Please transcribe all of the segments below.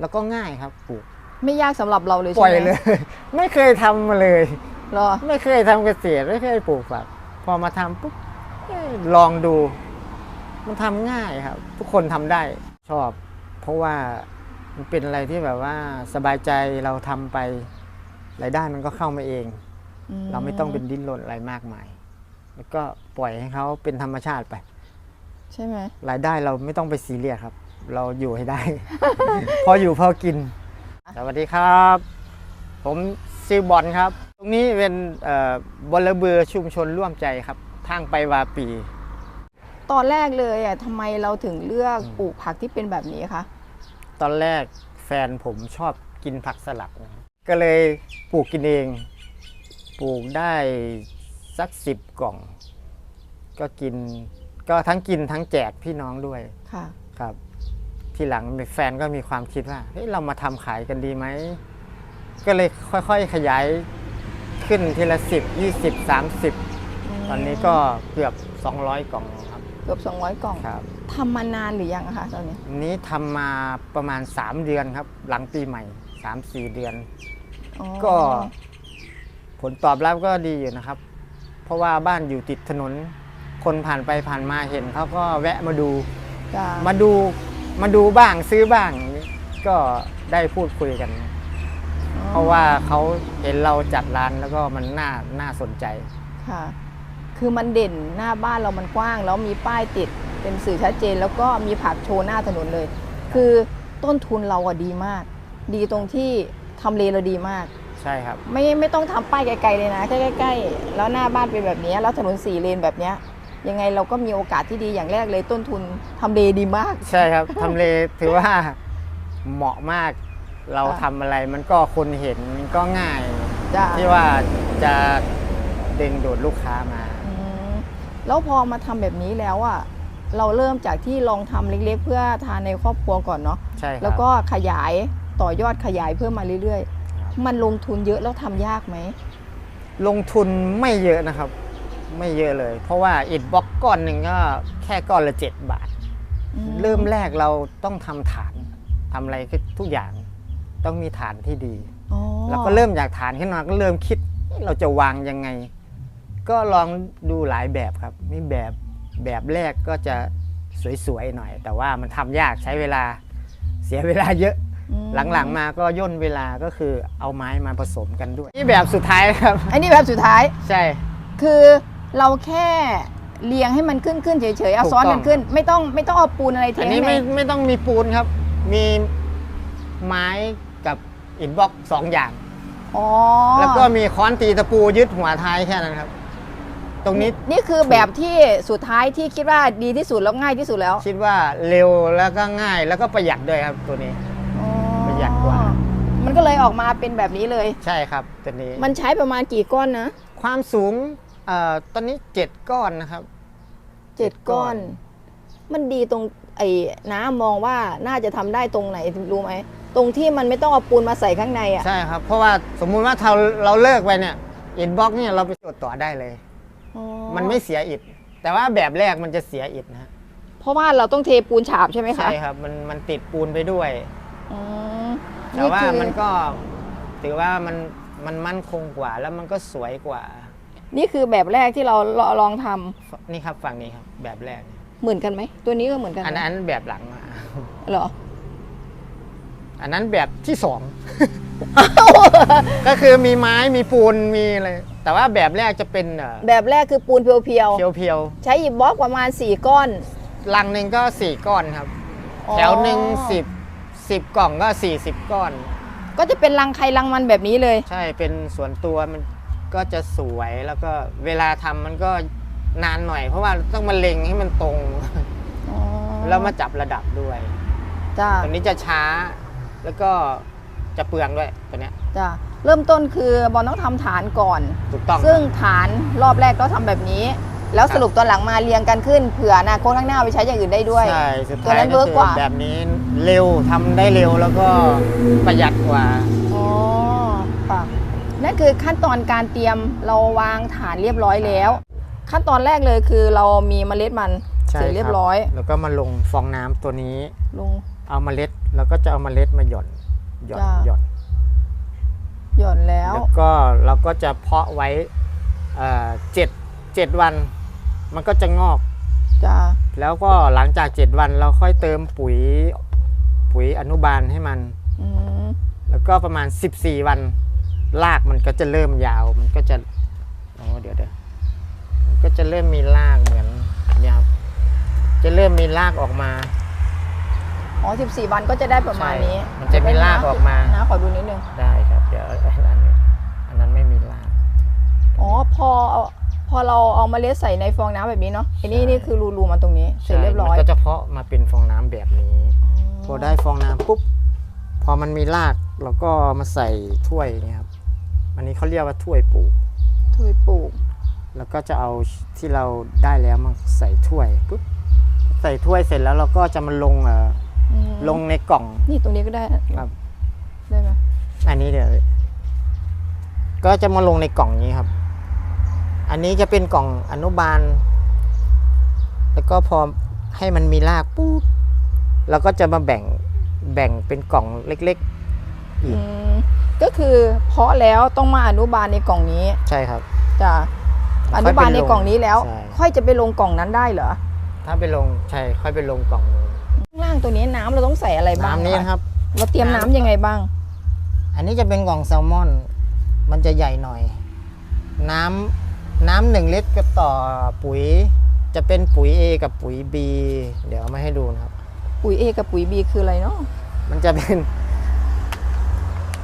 แล้วก็ง่ายครับปลูกไม่ยากสำหรับเราเลยปใช่ล่อยไหมเลย ไม่เคยทำมาเลย เหรอ ไม่เคยทำเกษตรไม่เคยปลูกฝัก พอมาทำปุ๊บเอ้ยลองดู มันทำง่ายครับ ทุกคนทำได้ชอบ เพราะว่ามันเป็นอะไรที่แบบว่าสบายใจเราทำไปรายได้มันก็เข้ามาเอง เราไม่ต้องเป็นดิ้นรนอะไรมากมาย แล้วก็ปล่อยให้เขาเป็นธรรมชาติไป ใช่ไหมรายได้เราไม่ต้องไปซีเรียสครับ เราอยู่ให้ได้ พออยู่พอกิน สวัสดีครับ ผมซื้อบอลครับ ตรงนี้เป็นเอ่อบอลเบือชุมชนร่วมใจครับ ทางไปวาปี ตอนแรกเลยอะทำไมเราถึงเลือกปลูกผักที่เป็นแบบนี้คะตอนแรกแฟนผมชอบกินผักสลัดนะครับก็เลยปลูกกินเอง ปลูกได้สักสิบกล่อง ก็กิน ก็ทั้งกินทั้งแจกพี่น้องด้วยค่ะ ครับ ที่หลังแฟนก็มีความคิดว่าเฮ้ยเรามาทำขายกันดีไหม ก็เลยค่อยๆขยายขึ้นทีละสิบยี่สิบสามสิบตอนนี้ก็เกือบ 200 กล่องแล้วครับ เกือบ 200 กล่องครับทำมานานหรือยังอะคะตอนนี้อันนี้ทำมาประมาณ 3 เดือนครับ หลังปีใหม่ 3-4 เดือนอ๋อก็ผลตอบรับก็ดีอยู่นะครับ เพราะว่าบ้านอยู่ติดถนน คนผ่านไปผ่านมาเห็นเขาก็แวะมาดูจ้ะมาดู มาดูบ้างซื้อบ้างอย่างนี้ก็ได้พูดคุยกันอ๋อเพราะว่าเขาเห็นเราจัดร้านแล้วก็มันน่าน่าสนใจค่ะ คือมันเด่นหน้าบ้านเรามันกว้าง แล้วมีป้ายติดเป็นสื่อชัดเจน แล้วก็มีผักโชว์หน้าถนนเลย คือต้นทุนเราอะดีมาก ดีตรงที่ทำเลเราดีมาก ใช่ครับ ไม่ไม่ต้องทำป้ายไกลๆเลยนะแค่ใกล้ๆแล้วหน้าบ้านเป็นแบบนี้แล้วถนนสี่เลนแบบเนี้ย ยังไงเราก็มีโอกาสที่ดีอย่างแรกเลยต้นทุนทำเลดีมาก ใช่ครับ ทำเลถือว่าเหมาะมาก เราค่ะ ทำอะไรมันก็คนเห็นมันก็ง่าย จ้ะที่ว่าจะดึงดูดลูกค้ามา อืมแล้วพอมาทำแบบนี้แล้วอะเราเริ่มจากที่ลองทำเล็กๆ เพื่อทานในครอบครัวก่อนเนาะใช่ครับ แล้วก็ขยายต่อยอดขยายเพิ่มมาเรื่อย ครับ ๆ มันลงทุนเยอะแล้วทำยากไหมลงทุนไม่เยอะนะครับ ไม่เยอะเลย เพราะว่าอิฐบล็อกก้อนหนึ่งก็แค่ก้อนละ7บาท อืเริ่มแรกเราต้องทำฐานทำอะไรคือทุกอย่างต้องมีฐานที่ดี อ๋อแล้วก็เริ่มจากฐานขึ้นมาก็เริ่มคิดเอ๊ะเราจะวางยังไง ก็ลองดูหลายแบบครับนี่แบบแบบแรกก็จะสวยๆหน่อย แต่ว่ามันทำยากใช้เวลาเสียเวลาเยอะ อืมหลังๆมาก็ย่นเวลาก็คือเอาไม้มาผสมกันด้วย นี่แบบสุดท้ายครับ อันนี้แบบสุดท้ายใช่ คือ เราแค่เรียงให้มันขึ้นขึ้นๆเฉยๆเอาถูกซ้อนต้กัอนงขึ้น ไม่ต้องไม่ต้องเอาปูนอะไรเทอันให้นี้ในไม่ไม่ต้องมีปูนครับ มีไม้กับอิฐบล็อกสองอย่าง อ๋อแล้วก็มีค้อนตีตะปูยึดหัวท้ายแค่นั้นครับ ตรงนี้นี่คือแบบที่สุดท้ายที่คิดว่าดีที่สุดแล้วง่ายที่สุดแล้วคิดว่าเร็วแล้วก็ง่ายแล้วก็ประหยัดด้วยครับตัวนี้ อ๋อประหยัดกว่า มันก็เลยออกมาเป็นแบบนี้เลย ใช่ครับตัวนี้ มันใช้ประมาณกี่ก้อนนะ ความสูง เอ่อตอนนี้เจ็ดก้อนนะครับ เจ็ดก้อน มันดีตรงไอ้น้ามองว่าน่าจะทำได้ตรงไหนรู้ไหม ตรงที่มันไม่ต้องเอาปูนมาใส่ข้างในอะ ใช่ครับ เพราะว่าสมมุติว่าเราเราเลิกไปเนี่ยอิฐบล็อกเนี่ยเราไปจดต่อได้เลย อ๋อมันไม่เสียอิฐแต่ว่าแบบแรกมันจะเสียอิฐนะฮะเพราะว่าเราต้องเทปูนฉาบใช่ไหมคะใช่ครับมันมันติดปูนไปด้วย อืมแต่ว่าคือมันก็ถือว่ามันมันมั่นคงกว่าแล้วมันก็สวยกว่า นี่คือแบบแรกที่เราลองทำนี่ครับฝั่งนี้ครับ แบบแรก เหมือนกันไหม ตัวนี้ก็เหมือนกันไหมอันนั้นแบบหลังมาเหรอ อันนั้นแบบที่สอง ก็คือมีไม้มีปูนมีอะไรแต่ว่าแบบแรกจะเป็นเอ่อแบบแรกคือปูนเพียวเพียวเพียวๆใช้อิฐบล็อกประมาณ 4 ก้อน ๆลังหนึ่งก็สี่ก้อนครับ อ๋อ แถวหนึ่งสิบสิบกล่องก็สี่สิบก้อน ก็จะเป็นรังใครรังมันแบบนี้เลย ใช่เป็นส่วนตัวมัน ก็จะสวยแล้วก็เวลาทำมันก็นานหน่อย เพราะว่าต้องมาเล็งให้มันตรงอ๋อแล้วมาจับระดับด้วยจ้าตัวนี้จะช้าแล้วก็จะเปลืองด้วยตัวเนี้ยจ้าเริ่มต้นคือบอลต้องทำฐานก่อนถูกต้องซึ่งฐานรอบแรกก็ทำแบบนี้ แล้วครับสรุปตอนหลังมาเรียงกันขึ้นเผื่ออนาคตข้างหน้าเอาไปใช้อย่างอื่นได้ด้วยใช่สุดตัวท้ายนั้นก็เวิร์กคืกว่าแบบนี้เร็วทำได้เร็วแล้วก็ประหยัดกว่าอ๋อค่ะ นั่นคือขั้นตอนการเตรียมเราวางฐานเรียบร้อยแล้ว ขั้นตอนแรกเลยคือเรามีเมล็ดมันใช่เสร็จเรียบร้อย แล้วก็มาลงฟองน้ำตัวนี้ลงเอาเมล็ดเราก็จะเอาเมล็ดมาหย่อนหย่อนจ้ะหย่อนหย่อนแล้วแล้วก็เราก็จะเพาะไว้เอ่อเจ็ดเจ็ดวัน มันก็จะงอกจ้าแล้วก็หลังจากเจ็ดวันเราค่อยเติมปุ๋ยปุ๋ยอนุบาลให้มันอืมแล้วก็ประมาณ 14 วัน รากมันก็จะเริ่มยาว มันก็จะโอ้เดี๋ยวเดี๋ยวมันก็จะเริ่มมีรากเหมือนเนี่ยครับจะเริ่มมีรากออกมาอ๋อ 14 วันก็จะได้ประมาณนี้ใช่มันจะมีรากออกมานะขอดูนิดนึง ได้ครับ เดี๋ยวอันนั้นอันนั้นไม่มีราก อ๋อ พอเอาพอเราเอาเมาเล็ดใส่ในฟองน้ำแบบนี้เนาะอันนี้ใช่นี่คือรูๆมันตรงนี้ เสร็จเรียบร้อย มันก็จะเพาะมาเป็นฟองน้ำแบบนี้ พอได้ฟองน้ำปุ๊บ พอมันมีรากเราก็มาใส่ถ้วยเนี่ยครับ อันนี้เขาเรียกว่าถ้วยปลูก ถ้วยปลูก แล้วก็จะเอาที่เราได้แล้วมาใส่ถ้วยปุ๊บใส่ถ้วยเสร็จแล้วเราก็จะมาลงเอ่ออืมลงในกล่อง นี่ตรงนี้ก็ได้ครับ ได้ไหมอันนี้เดี๋ยวก็จะมาลงในกล่องนี้ครับ อันนี้จะเป็นกล่องอนุบาล แล้วก็พอให้มันมีรากปุ๊บเราก็จะมาแบ่งแบ่งเป็นกล่องเล็กอีอืกม ก็คือเพาะแล้วต้องมาอนุบาลในกล่องนี้ๆใช่ครับจ้ะอนุบาลในกล่องนี้แล้ว ใช่ ค่อยจะไปลงกล่องนั้นได้เหรอถ้าไปลงใช่ค่อยไปลงกล่องนู้นข้างล่างตัวนี้น้ำเราต้องใส่อะไรบ้างน้ำนี้นะครับ เราเตรียมน้ำ ยังไงบ้าง อันนี้จะเป็นกล่องแซลมอน มันจะใหญ่หน่อย น้ำน้ำหนึ่งลิตรก็ต่อปุ๋ย จะเป็นปุ๋ย A กับปุ๋ย B เดี๋ยวเอามาให้ดูนะครับ ปุ๋ย A กับปุ๋ย B คืออะไรเนาะมันจะเป็น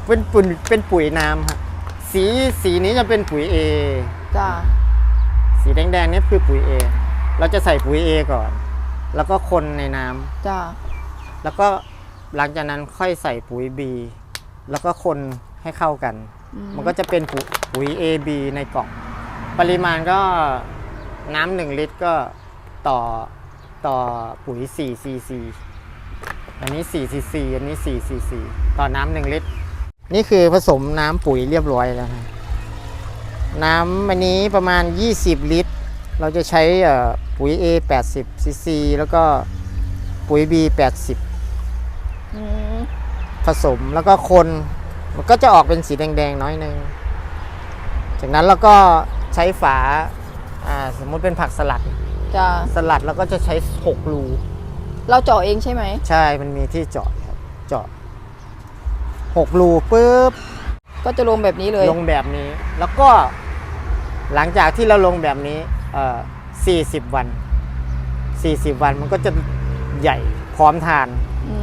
เป็นปุ๋ยเป็นปุ๋ยน้ำครับสีสีนี้จะเป็นปุ๋ย A จ้ะสีแดงๆนี่คือปุ๋ย A เราจะใส่ปุ๋ย A ก่อน แล้วก็คนในน้ำจ้ะแล้วก็หลังจากนั้นค่อยใส่ปุ๋ย B แล้วก็คนให้เข้ากันอืมันก็จะเป็นปุ๋ยปุ๋ย AB ในกล่อง ปริมาณก็น้ำหนึ่งลิตรก็ต่อต่อปุ๋ย4 cc อันนี้4 cc อันนี้4 cc ต่อน้ำหนึ่งลิตร นี่คือผสมน้ำปุ๋ยเรียบร้อยแล้วนะน้ำอันนี้ประมาณ 20 ลิตร เราจะใช้เอ่อปุ๋ย A 80 cc แล้วก็ปุ๋ย B 80อืมผสมแล้วก็คนมันก็จะออกเป็นสีแดงๆน้อยหนึง จากนั้นเราก็ใช้ฝาอ่าสมมุติเป็นผักสลัดจ้ะสลัดเราก็จะใช้6รู เราเจาะเองใช่ไหม ใช่มันมีที่เจาะครับ เจาะ 6รูปุ๊บก็จะลงแบบนี้เลย ลงแบบนี้ แล้วก็หลังจากที่เราลงแบบนี้เอ่อ40 วัน 40 วันมันก็จะใหญ่พร้อมทานอื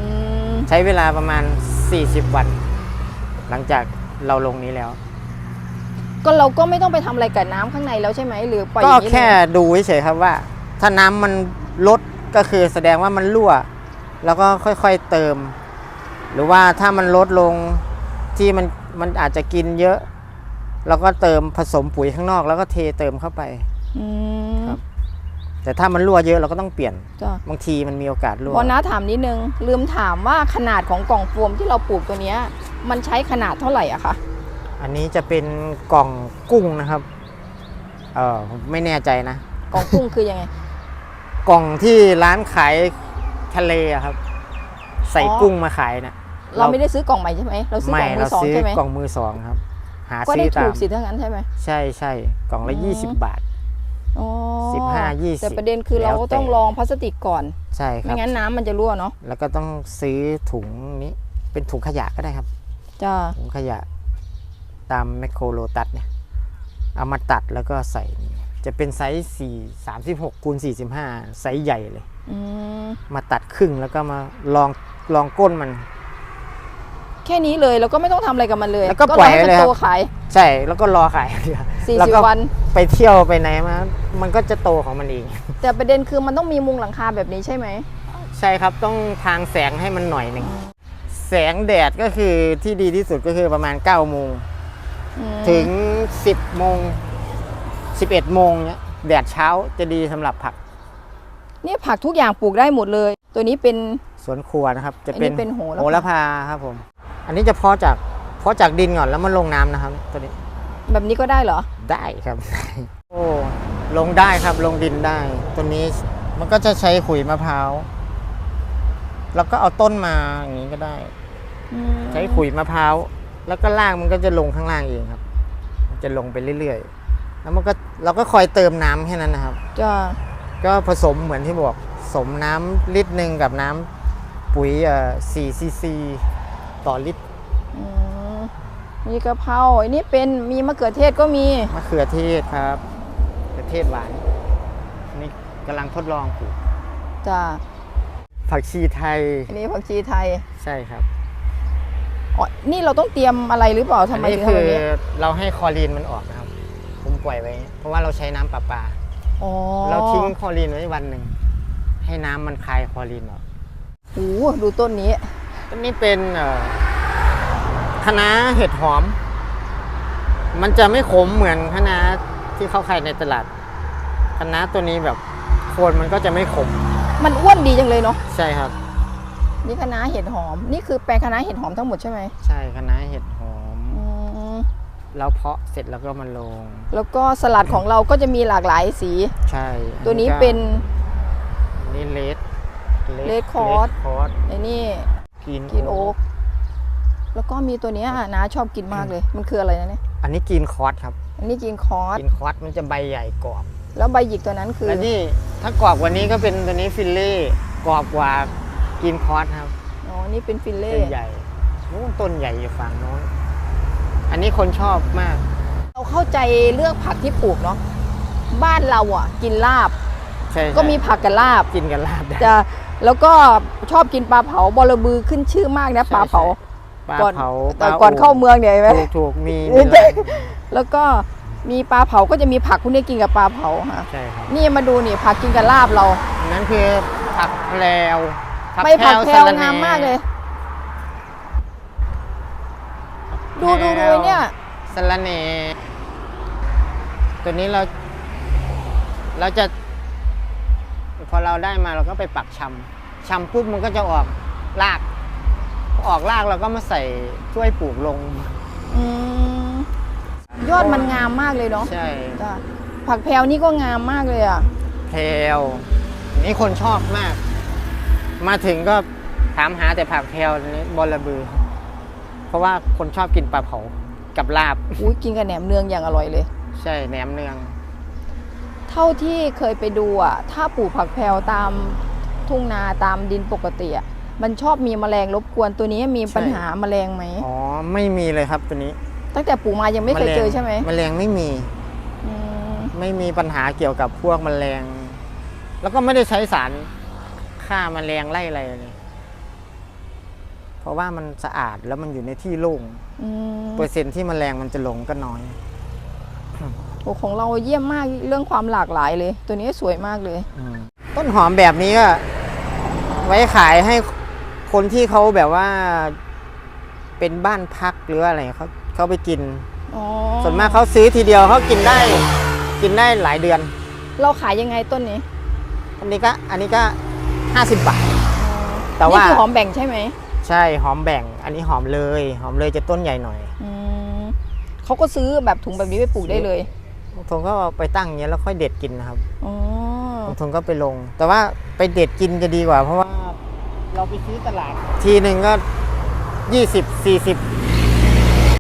มใช้เวลาประมาณ 40 วัน หลังจากเราลงนี้แล้ว ก็เราก็ไม่ต้องไปทำอะไรกับน้ำข้างในแล้วใช่ไหมหรือปล่อยอก็ย่างนี้เลยแค่ดูเฉยๆครับว่า ถ้าน้ำมันลดก็คือแสดงว่ามันรั่ว แล้วก็ค่อยๆเติม หรือว่าถ้ามันลดลงที่มันมันอาจจะกินเยอะ เราก็เติมผสมปุ๋ยข้างนอก แล้วก็เทเติมเข้าไปอืมครับ แต่ถ้ามันรั่วเยอะเราก็ต้องเปลี่ยน จ้ะบางทีมันมีโอกาสรั่วพอน้าถามนิดนึง ลืมถามว่าขนาดของกล่องโฟมที่เราปลูกตัวเนี้ย มันใช้ขนาดเท่าไหร่อะคะอันนี้จะเป็นกล่องกุ้งนะครับ เออผมไม่แน่ใจนะ กล่องกุ้งคือยังไง กล่องที่ร้านขายทะเลอะครับ ใส่อ๋อ กุ้งมาขายนะ เราไม่ได้ซื้อกล่องใหม่ใช่ไหมเราซื้อกไม่ล่องมืเราอสองซื้อใช่ไหมกล่องมือสองครับ หาก็ซื้ได้อตาถูมกสิทั้งนั้นใช่ไหม ใช่ใช่กล่องละอืมยี่สิบบาท อ๋อสิบห้ายี่สิบแต่ประเด็นคือแล้วเราก็ต้องแต่ ลองพลาสติกก่อน ใช่คไม่รับงั้นน้ำมันจะรั่วเนาะแล้วก็ต้องซื้อถุงนี้เป็นถุงขยะก็ได้ครับ จ้าถุงขยะตามแมคโครโลตัสเนี่ย เอามาตัดแล้วก็ใส่นี่จะเป็นไซส์สี่สามสิบหกคูณสี่สิบห้าไซส์ใหญ่เลย อืมมาตัดครึ่งแล้วก็มาลองลองก้นมันแค่นี้เลยเราก็ไม่ต้องทำอะไรกับมันเลยแล้วก็ปล่อยรให้มันเลยครับ โตขาย ใช่แล้วก็รอขายสี่แล้วสิบก็วัน ไปเที่ยวไปไหนมา มันก็จะโตของมันเอง แต่ประเด็นคือมันต้องมีมุงหลังคาแบบนี้ใช่ไหม ใช่ครับต้องทางแสงให้มันหน่อยหนึ่งแสงแดดก็คือที่ดีที่สุดก็คือประมาณ9โมงอืม ถึง 10โมง11โมงเนี้ยแดดเช้าจะดีสำหรับผักเนี่ยผักทุกอย่างปลูกได้หมดเลย ตัวนี้เป็นสวนครัวนะครับ จะอันนี้เป็นเป็นโหระพาโหระพาครับผม อันนี้จะเพาะจากเพาะจากดินก่อนแล้วมันลงน้ำนะครับตัวนี้ แบบนี้ก็ได้เหรอ ได้ครับ โอ้ลงได้ครับลงดินได้ ตัวนี้มันก็จะใช้ขุยมะพร้าวเราก็เอาต้นมาอย่างนี้ก็ได้อืมใช้ขุยมะพร้าวแล้วก็รากมันก็จะลงข้างล่างเองครับ มันจะลงไปเรื่อยๆ แล้วมันก็เราก็คอยเติมน้ำแค่นั้นนะครับจ้าก็ผสมเหมือนที่บอก สมน้ำลิตรหนึ่งกับน้ำปุ๋ยเอ่อ4ซีซีต่อลิตรอืมมีกะเพราอันนี้เป็นมีมะเขือเทศก็มีมะเขือเทศครับมะเขือเทศหวานอันนี่กำลังทดลองปลูกจ้าผักชีไทยอันนี้ผักชีไทยใช่ครับอ๋อนี่เราต้องเตรียมอะไรหรือเปล่าทำอันไมนี้ถึงคืทำอแบบนี้เราให้คลอรีนมันออกนะครับผมปล่อยไว้ เพราะว่าเราใช้น้ำประปา อ๋อเราทิ้งคลอรีนไว้วันหนึ่ง ให้น้ำมันคายคลอรีนออกโอ้โหดูต้นนี้ ต้นนี้เป็นเอ่อคะน้าเห็ดหอม มันจะไม่ขมเหมือนคะน้าที่เขาขายในตลาดคะน้าตัวนี้แบบโคนมันก็จะไม่ขมมันอ้วนดีจังเลยเนาะใช่ครับ นี่คะน้าเห็ดหอม นี่คือแปลงคะน้าเห็ดหอมทั้งหมดใช่ไหมใช่คะน้าเห็ดหอม อืมแล้วเพาะเสร็จแล้วก็มาลง แล้วก็สลัดของเราก็จะมีหลากหลายสี ใช่ตัวนี้ก็เป็นอั นนี่เลด Red Cross คอร์สไอ้นี่กินกินโอ๊กแล้วก็มีตัวเนี้ยน้าชอบกินมากเลย มันคืออะไรนะเนี่ยอันนี้กินคอร์สครับอันนี้กินคอร์สกินคอร์สมันจะใบใหญ่กรอบแล้วใบหยิกตัวนั้นคือแล้วนี่ถ้ากรอบกว่านี้ก็เป็นตัวนี้ฟิลเล่กรอบกว่ากินคอร์สครับอ๋อนี่เป็นฟิลเล่ต้นใหญ่นู้นต้นใหญ่อยู่ฝั่งโน้นอันนี้คนชอบมาก เราเข้าใจเรื่องผักที่ปลูกเนาะบ้านเราอะ กินลาบ ใช่ก็มีผักกับลาบกินกันลาบได้ จะแล้วก็ชอบกินปลาเผาบอระบือขึ้นชื่อมากนะใช่ ปลาเผาปลาก่อนเผาแต่ปลก่อนเข้าเมืองเนี่ยเห็นไหม ถูกถูกมีเอ้มียหลายแล้วก็มีปลาเผาก็จะมีผักพวกนี้กินกับปลาเผาค่ะใช่ครับนี่มาดูนี่ผักกินกับลาบเราอันนั้นคือผักแพรวไม่ผักแพรวสะระหงามมากเลย ดูดูดูไอ้เนี่ย สะระเนตัวนี้เรา เราจะ พอเราได้มาเราก็ไปปักชำชำปุ๊บมันก็จะออกรากพอออกรากเราก็มาใส่ช่วยปลูกลง อืมยอดมันงามมากเลยเนาะใช่จ้ะผักแพรวนี่ก็งามมากเลยอะแพรวนี่คนชอบมาก มาถึงก็ถามหาแต่ผักแพรวนี้บอระบือ เพราะว่าคนชอบกินปลาเผากับลาบอุ้ยกินกับแหนมเนืองอย่างอร่อยเลย ใช่แหนมเนือง เท่าที่เคยไปดูอะถ้าปลูกผักแพรวตามทุ่งนาตามดินปกติอะมันชอบมีแมลงรบกวนตัวนี้มีปัญหาแมลงไหมอ๋อไม่มีเลยครับตัวนี้ ตั้งแต่ปลูกมายังไม่เคยเจอใช่ไหมแมลงไม่มีอืมไม่มีปัญหาเกี่ยวกับพวกแมลง แล้วก็ไม่ได้ใช้สารฆ่าแมลงไล่อะไรเลยเพราะว่ามันสะอาดแล้วมันอยู่ในที่โล่งอืมเปอร์เซ็นต์ที่แมลงมันจะลงก็น้อย โอ้ของเราเยี่ยมมากเรื่องความหลากหลายเลย ตัวนี้สวยมากเลย ต้นหอมแบบนี้ก็ ไว้ขายให้คนที่เขาแบบว่า เป็นบ้านพักหรืออะไรเขาเขาไปกินอ๋อส่วนมากเขาซื้อทีเดียวเขากินได้ กินได้หลายเดือน เราขายยังไงต้นนี้ อันนี้ก็อันนี้ก็ห้าสิบบาทแต่ว่านี่คือหอมแบ่งใช่ไหมใช่หอมแบ่ง อันนี้หอมเลย หอมเลยจะต้นใหญ่หน่อยอืมเขาก็ซื้อแบบถุงแบบนี้ไปปลูกได้เลยบาง ทงก็เอาไปตั้งอย่างเงี้ยแล้วค่อยเด็ดกินนะครับอ๋อบางทงก็ไปลง แต่ว่าไปเด็ดกินจะดีกว่า เพราะว่าเราไปซื้อตลาด ทีหนึ่งก็ยี่สิบสี่สิบ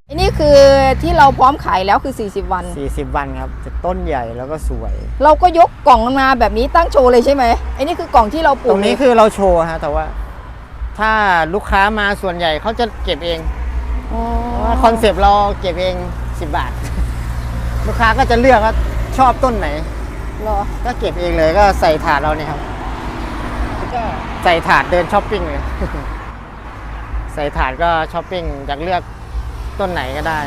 อันนี้คือที่เราพร้อมขายแล้วคือ 40 วัน สี่สิบวันครับจะต้นใหญ่แล้วก็สวย เราก็ยกกล่องมาแบบนี้ตั้งโชว์เลยใช่ไหมไอ้นี่คือกล่องที่เราปลูตกรงนี้คือเราโชว์ฮะแต่ว่า ถ้าลูกค้ามาส่วนใหญ่เขาจะเก็บเองอ๋อเพราะว่าคอนเซปต์เราเก็บเองสิบบาท ลูกค้าก็จะเลือกว่าชอบต้นไหนเหรอก็เก็บเองเลยก็ใส่ถาดเราเนี่ยครับ ก็ใส่ถาดเดินช้อปปิ้งเลย ใส่ถาดก็ช้อปปิ้งอยากเลือกต้นไหนก็ได้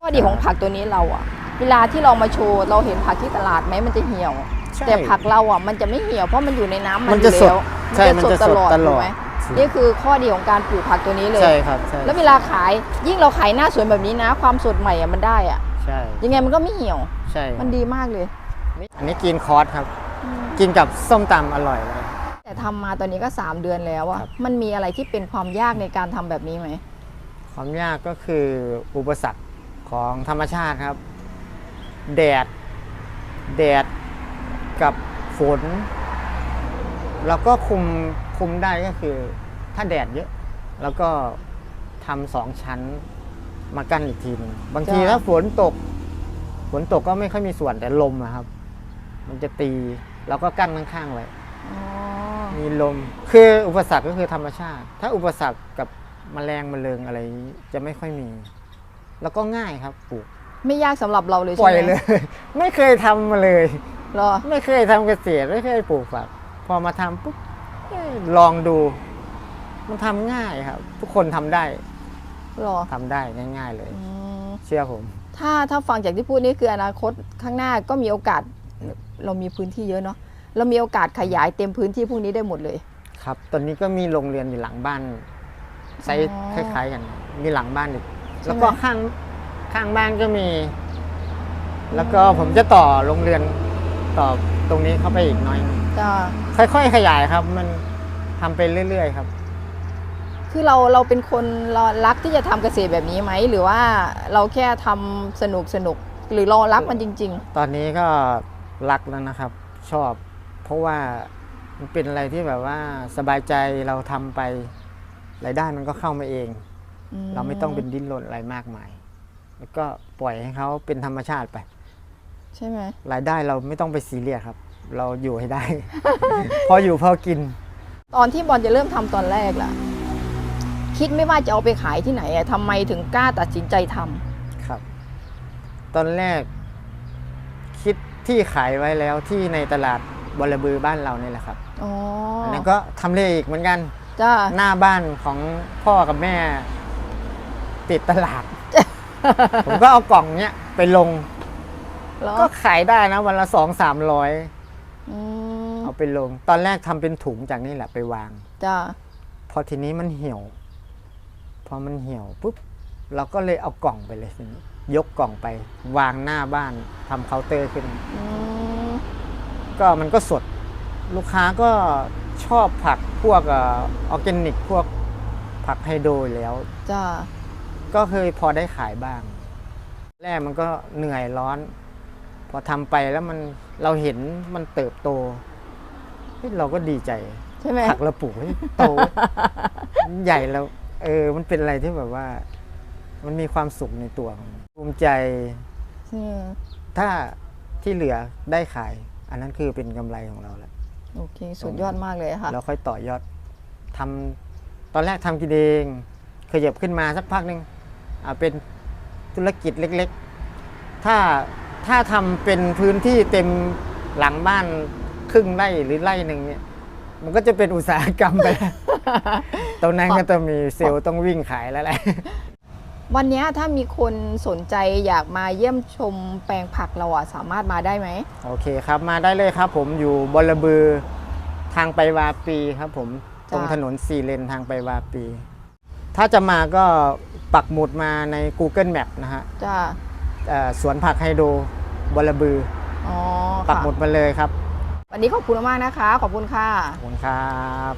ข้อดีของผักตัวนี้เราอะเวลาที่เรามาโชว์เราเห็นผักที่ตลาดไหมมันจะเหี่ยว ใช่แต่ผักเราอะมันจะไม่เหี่ยวเพราะมันอยู่ในน้ำมันมันอจะยู่แล้วสดใช่มันจะสดตลอดถูกไหมนี่คือข้อดีของการปลูกผักตัวนี้เลย ใช่ครับใช่แล้วเวลาขายยิ่งเราขายหน้าสวนแบบนี้นะ ความสดใหม่อะมันได้อะ ใช่ ยังไงมันก็ไม่เหี่ยว ใช่มันดีมากเลย อันนี้กินคอร์สครับ กินกับส้มตำอร่อยเลย แต่ทำมาตอนนี้ก็ 3 เดือนแล้วอะครับมันมีอะไรที่เป็นความยากในการทำแบบนี้ไหม ความยากก็คืออุปสรรคของธรรมชาติครับ แดด แดดกับฝน แล้วก็คุมคุมได้ก็คือ ถ้าแดดเยอะ แล้วก็ทำสองชั้น มากั้นอีกทีหนึงบางทีจ้ะ ถ้าฝนตก ฝนตกก็ไม่ค่อยมีส่วนแต่ลมอะครับ มันจะตีเราก็กั้นข้างๆไว้ อ๋อมีลม คืออุปสรรคก็คือธรรมชาติ ถ้าอุปสรรคกับแมลงแมลงอะไรจะไม่ค่อยมี แล้วก็ง่ายครับปลูกไม่ยากสำหรับเราเลยปใช่ล่อยไหมเลย ไม่เคยทำมาเลย เหรอ ไม่เคยทำเกษตรไม่เคยปลูกฝัก พอมาทำปุ๊บเอ้ยลองดู มันทำง่ายครับ ทุกคนทำได้เหรอทำได้ง่าย ๆเลย อืมเชื่อผม ถ้าถ้าฟังจากที่พูดนี่คืออนาคตข้างหน้าก็มีโอกาส เรามีพื้นที่เยอะเนาะเรามีโอกาสขยายเต็มพื้นที่พวกนี้ได้หมดเลย ครับ ตอนนี้ก็มีโรงเรียนอยู่หลังบ้านไซส์อ๋คอล้ายๆกันมีหลังบ้านอีก ใช่ไหม แล้วก็ข้างข้างบ้านก็มี แล้วก็ผมจะต่อโรงเรียนต่อตรงนี้เข้าไปอีกหน้อยหนึ่งจ้าค่อยๆขยายครับ มันทำไปเรื่อยๆครับ คือเราเราเป็นคนเรารักที่จะทำเกษตรแบบนี้ไหม หรือว่าเราแค่ทำสนุกสนุกหรือเรารักมันจริงตอนนี้ก็รักแล้วนะครับ ชอบ เพราะว่ามันเป็นอะไรที่แบบว่าสบายใจเราทำไปรายได้มันก็เข้ามาเองๆอืเราไม่ต้องเป็นดิ้นรนอะไรมากมาย แล้วก็ปล่อยให้เขาเป็นธรรมชาติไป ใช่ไหมรายได้เราไม่ต้องไปซีเรียสครับ เราอยู่ให้ได้ พออยู่พอกิน ตอนที่บอลจะเริ่มทำตอนแรกล่ะ คิดไม่ว่าจะเอาไปขายที่ไหนอะทำไมถึงกล้าตัดสินใจทำครับ ตอนแรกคิดที่ขายไว้แล้วที่ในตลาดบรบือบ้านเรานี่แหละครับอ๋ออันนั้นก็ทำเลอีกเหมือนกัน จ้า หน้าบ้านของพ่อกับแม่ ติดตลาด ผมก็เอากล่องเนี้ยไปลงแล้วก็ขายได้นะ วันละสองสามร้อยอืมเอาไปลง ตอนแรกทำเป็นถุงจากนี่แหละไปวาง จ้า พอทีนี้มันเหี่ยว พอมันเหี่ยวปุ๊บเราก็เลยเอากล่องไปเลยทีนี้ยกกล่องไป วางหน้าบ้านทำเคาน์เตอร์ขึ้น อืมก็มันก็สด ลูกค้าก็ชอบผักพวกเออร์แกนิก พวกผักไฮโดรอยู่แล้ว จ้าก็เคยพอได้ขายบ้าง แรกมันก็เหนื่อยร้อน พอทำไปแล้วมันเราเห็นมันเติบโตเฮ้ยเราก็ดีใจ ใช่ไหมผักเราปลูกเฮ้ยโตใหญ่แล้ว เออ มันเป็นอะไรที่แบบว่า มันมีความสุขในตัวของมันภูมิใจอืมถ้าที่เหลือได้ขาย อันนั้นคือเป็นกำไรของเราแล้วโอเค สุดยอดมากเลยค่ะเราค่อยต่อยอดทำตอนแรกทำกินเองขยับขึ้นมาสักพักหนึ่งอ่าเป็นธุรกิจเล็ก ๆ ถ้าถ้าทำเป็นพื้นที่เต็มหลังบ้านครึ่งไร่หรือไร่หนึ่งเนี่ย มันก็จะเป็นอุตสาหกรรมไปแล้ว ตรงนั้นก็ต้องมีเซลล์ต้องวิ่งขายแล้วแหละ วันเนี้ยถ้ามีคนสนใจอยากมาเยี่ยมชมแปลงผักเราอะสามารถมาได้ไหม โอเคครับมาได้เลยครับ ผมอยู่บรบือทางไปวาปีครับผมตรงถนนสี่เลนทางไปวาปี ถ้าจะมาก็ปักหมุดมาใน Google Map นะฮะจ้าเอ่อสวนผักไฮโดรบรบืออ๋อปักค่ะหมุดมาเลยครับ วันนี้ขอบคุณมากๆนะคะ ขอบคุณค่ะ ขอบคุณครับ